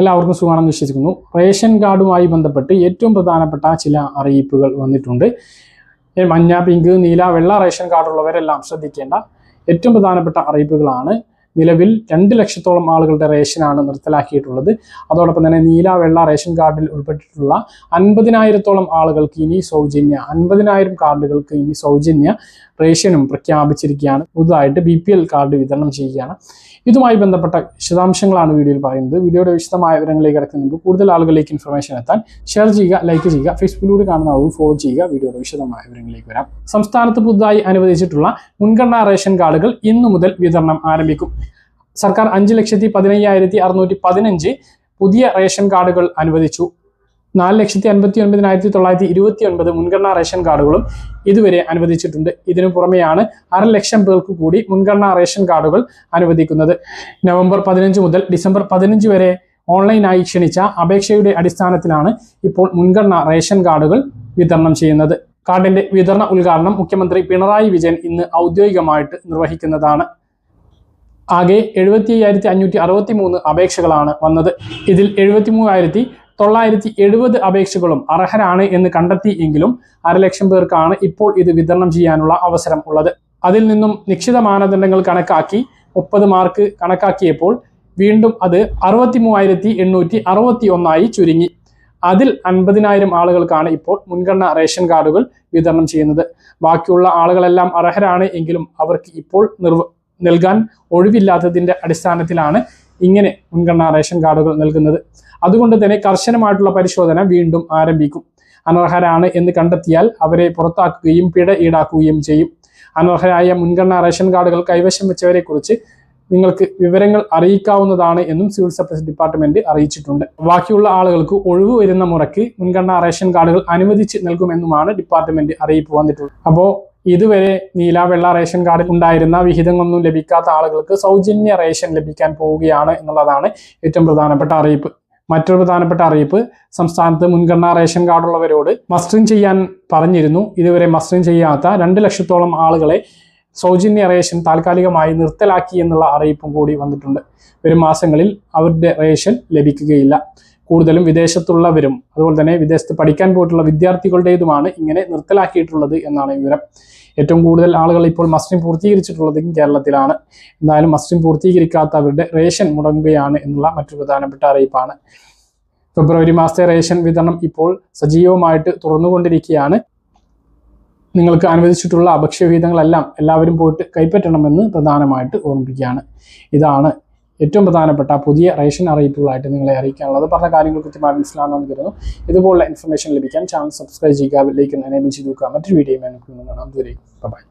എല്ലാവർക്കും സുഖമാണെന്ന് വിശ്വസിക്കുന്നു. റേഷൻ കാർഡുമായി ബന്ധപ്പെട്ട് ഏറ്റവും പ്രധാനപ്പെട്ട ചില അറിയിപ്പുകൾ വന്നിട്ടുണ്ട്. മഞ്ഞ പിങ്ക് നീല വെള്ള റേഷൻ കാർഡുള്ളവരെല്ലാം ശ്രദ്ധിക്കേണ്ട ഏറ്റവും പ്രധാനപ്പെട്ട അറിയിപ്പുകളാണ് നിലവിൽ രണ്ട് ലക്ഷത്തോളം ആളുകളുടെ റേഷനാണ് നിർത്തലാക്കിയിട്ടുള്ളത്. അതോടൊപ്പം തന്നെ നീല വെള്ള റേഷൻ കാർഡിൽ ഉൾപ്പെട്ടിട്ടുള്ള അൻപതിനായിരത്തോളം ആളുകൾക്ക് ഇനി സൗജന്യ അൻപതിനായിരം കാർഡുകൾക്ക് ഇനി സൗജന്യ റേഷനും പ്രഖ്യാപിച്ചിരിക്കുകയാണ്. പുതുതായിട്ട് ബി പി എൽ കാർഡ് വിതരണം ചെയ്യുകയാണ്. ഇതുമായി ബന്ധപ്പെട്ട വിശദാംശങ്ങളാണ് വീഡിയോയിൽ പറയുന്നത്. വീഡിയോയുടെ വിശദമായ വിവരങ്ങളിലേക്ക് കിടക്കുന്ന മുമ്പ് കൂടുതൽ ആളുകളിലേക്ക് ഇൻഫർമേഷൻ എത്താൻ ഷെയർ ചെയ്യുക ലൈക്ക് ചെയ്യുക ഫേസ്ബുക്കിലൂടെ കാണുന്ന ആളുകൾ ഫോളോ ചെയ്യുക. വീഡിയോയുടെ വിശദമായ വിവരങ്ങളിലേക്ക് വരാം. സംസ്ഥാനത്ത് പുതുതായി അനുവദിച്ചിട്ടുള്ള മുൻഗണനാ റേഷൻ കാർഡുകൾ ഇന്നു മുതൽ വിതരണം ആരംഭിക്കും. സർക്കാർ അഞ്ച് ലക്ഷത്തി പതിനയ്യായിരത്തി അറുന്നൂറ്റി പതിനഞ്ച് പുതിയ റേഷൻ കാർഡുകൾ അനുവദിച്ചു. നാല് ലക്ഷത്തി അൻപത്തി ഒൻപതിനായിരത്തി തൊള്ളായിരത്തി ഇരുപത്തി ഒൻപത് മുൻഗണനാ റേഷൻ കാർഡുകളും ഇതുവരെ അനുവദിച്ചിട്ടുണ്ട്. ഇതിനു പുറമെയാണ് അര ലക്ഷം പേർക്ക് കൂടി മുൻഗണനാ റേഷൻ കാർഡുകൾ അനുവദിക്കുന്നത്. നവംബർ പതിനഞ്ച് മുതൽ ഡിസംബർ പതിനഞ്ച് വരെ ഓൺലൈനായി ക്ഷണിച്ച അപേക്ഷയുടെ അടിസ്ഥാനത്തിലാണ് ഇപ്പോൾ മുൻഗണനാ റേഷൻ കാർഡുകൾ വിതരണം ചെയ്യുന്നത്. കാർഡിന്റെ വിതരണ ഉദ്ഘാടനം മുഖ്യമന്ത്രി പിണറായി വിജയൻ ഇന്ന് ഔദ്യോഗികമായിട്ട് നിർവഹിക്കുന്നതാണ്. ആകെ എഴുപത്തി അയ്യായിരത്തി അഞ്ഞൂറ്റി അറുപത്തി മൂന്ന് അപേക്ഷകളാണ് വന്നത്. ഇതിൽ എഴുപത്തി മൂവായിരത്തി തൊള്ളായിരത്തി എഴുപത് അപേക്ഷകളും അർഹരാണ് എന്ന് കണ്ടെത്തി എങ്കിലും അരലക്ഷം പേർക്കാണ് ഇപ്പോൾ ഇത് വിതരണം ചെയ്യാനുള്ള അവസരം ഉള്ളത്. അതിൽ നിന്നും നിശ്ചിത മാനദണ്ഡങ്ങൾ കണക്കാക്കി മുപ്പത് മാർക്ക് കണക്കാക്കിയപ്പോൾ വീണ്ടും അത് അറുപത്തി മൂവായിരത്തി എണ്ണൂറ്റി അറുപത്തി ഒന്നായി ചുരുങ്ങി. അതിൽ അൻപതിനായിരം ആളുകൾക്കാണ് ഇപ്പോൾ മുൻഗണന റേഷൻ കാർഡുകൾ വിതരണം ചെയ്യുന്നത്. ബാക്കിയുള്ള ആളുകളെല്ലാം അർഹരാണ് എങ്കിലും അവർക്ക് ഇപ്പോൾ നിർവ നൽകാൻ ഒഴിവില്ലാത്തതിന്റെ അടിസ്ഥാനത്തിലാണ് ഇങ്ങനെ മുൻഗണനാ റേഷൻ കാർഡുകൾ നൽകുന്നത്. അതുകൊണ്ട് തന്നെ കർശനമായിട്ടുള്ള പരിശോധന വീണ്ടും ആരംഭിക്കും. അനർഹരാണ് എന്ന് കണ്ടെത്തിയാൽ അവരെ പുറത്താക്കുകയും പിഴ ഈടാക്കുകയും ചെയ്യും. അനർഹരായ മുൻഗണനാ റേഷൻ കാർഡുകൾ കൈവശം വെച്ചവരെ കുറിച്ച് നിങ്ങൾക്ക് വിവരങ്ങൾ അറിയിക്കാവുന്നതാണ് എന്നും സിവിൽ സപ്ലൈസ് ഡിപ്പാർട്ട്മെന്റ് അറിയിച്ചിട്ടുണ്ട്. ബാക്കിയുള്ള ആളുകൾക്ക് ഒഴിവ് വരുന്ന മുറയ്ക്ക് മുൻഗണനാ റേഷൻ കാർഡുകൾ അനുവദിച്ച് നൽകുമെന്നുമാണ് ഡിപ്പാർട്ട്മെന്റ് അറിയിപ്പ് വന്നിട്ടുള്ളത്. അപ്പോൾ ഇതുവരെ നീല വെള്ള റേഷൻ കാർഡിൽ ഉണ്ടായിരുന്ന വിഹിതങ്ങളൊന്നും ലഭിക്കാത്ത ആളുകൾക്ക് സൗജന്യ റേഷൻ ലഭിക്കാൻ പോവുകയാണ് എന്നുള്ളതാണ് ഏറ്റവും പ്രധാനപ്പെട്ട അറിയിപ്പ്. മറ്റൊരു പ്രധാനപ്പെട്ട അറിയിപ്പ് സംസ്ഥാനത്ത് മുൻഗണനാ റേഷൻ കാർഡുള്ളവരോട് മസ്റ്ററിംഗ് ചെയ്യാൻ പറഞ്ഞിരുന്നു. ഇതുവരെ മസ്റ്ററിംഗ് ചെയ്യാത്ത രണ്ട് ലക്ഷത്തോളം ആളുകളെ സൗജന്യ റേഷൻ താൽക്കാലികമായി നിർത്തലാക്കി എന്നുള്ള അറിയിപ്പും കൂടി വന്നിട്ടുണ്ട്. വരും മാസങ്ങളിൽ അവരുടെ റേഷൻ ലഭിക്കുകയില്ല. കൂടുതലും വിദേശത്തുള്ളവരും അതുപോലെ തന്നെ വിദേശത്ത് പഠിക്കാൻ പോയിട്ടുള്ള വിദ്യാർത്ഥികളുടേതുമാണ് ഇങ്ങനെ നിർത്തലാക്കിയിട്ടുള്ളത് എന്നാണ് വിവരം. ഏറ്റവും കൂടുതൽ ആളുകൾ ഇപ്പോൾ മസ്റ്റിം പൂർത്തീകരിച്ചിട്ടുള്ളതും കേരളത്തിലാണ്. എന്തായാലും മസ്റ്റിം പൂർത്തീകരിക്കാത്തവരുടെ റേഷൻ മുടങ്ങുകയാണ് എന്നുള്ള മറ്റൊരു പ്രധാനപ്പെട്ട അറിയിപ്പാണ്. ഫെബ്രുവരി മാസത്തെ റേഷൻ വിതരണം ഇപ്പോൾ സജീവമായിട്ട് തുറന്നുകൊണ്ടിരിക്കുകയാണ്. നിങ്ങൾക്ക് അനുവദിച്ചിട്ടുള്ള ഭക്ഷ്യവിഹിതങ്ങളെല്ലാം എല്ലാവരും പോയിട്ട് കൈപ്പറ്റണമെന്ന് പ്രധാനമായിട്ട് ഓർമ്മിപ്പിക്കുകയാണ്. ഇതാണ് ഏറ്റവും പ്രധാനപ്പെട്ട പുതിയ റേഷൻ അറിയിപ്പുകളായിട്ട് നിങ്ങളെ അറിയിക്കാനുള്ളത്. പറഞ്ഞ കാര്യങ്ങൾ കൃത്യമായി മനസ്സിലാണെന്ന് കരുതുന്നു. ഇതുപോലുള്ള ഇൻഫർമേഷൻ ലഭിക്കാൻ ചാനൽ സബ്സ്ക്രൈബ് ചെയ്യുക ബെല്ലൈക്കൻ എനേബിൾ ചെയ്ത് നോക്കുക മറ്റൊരു വീഡിയോ ഞാൻ ദൂരെ ബൈ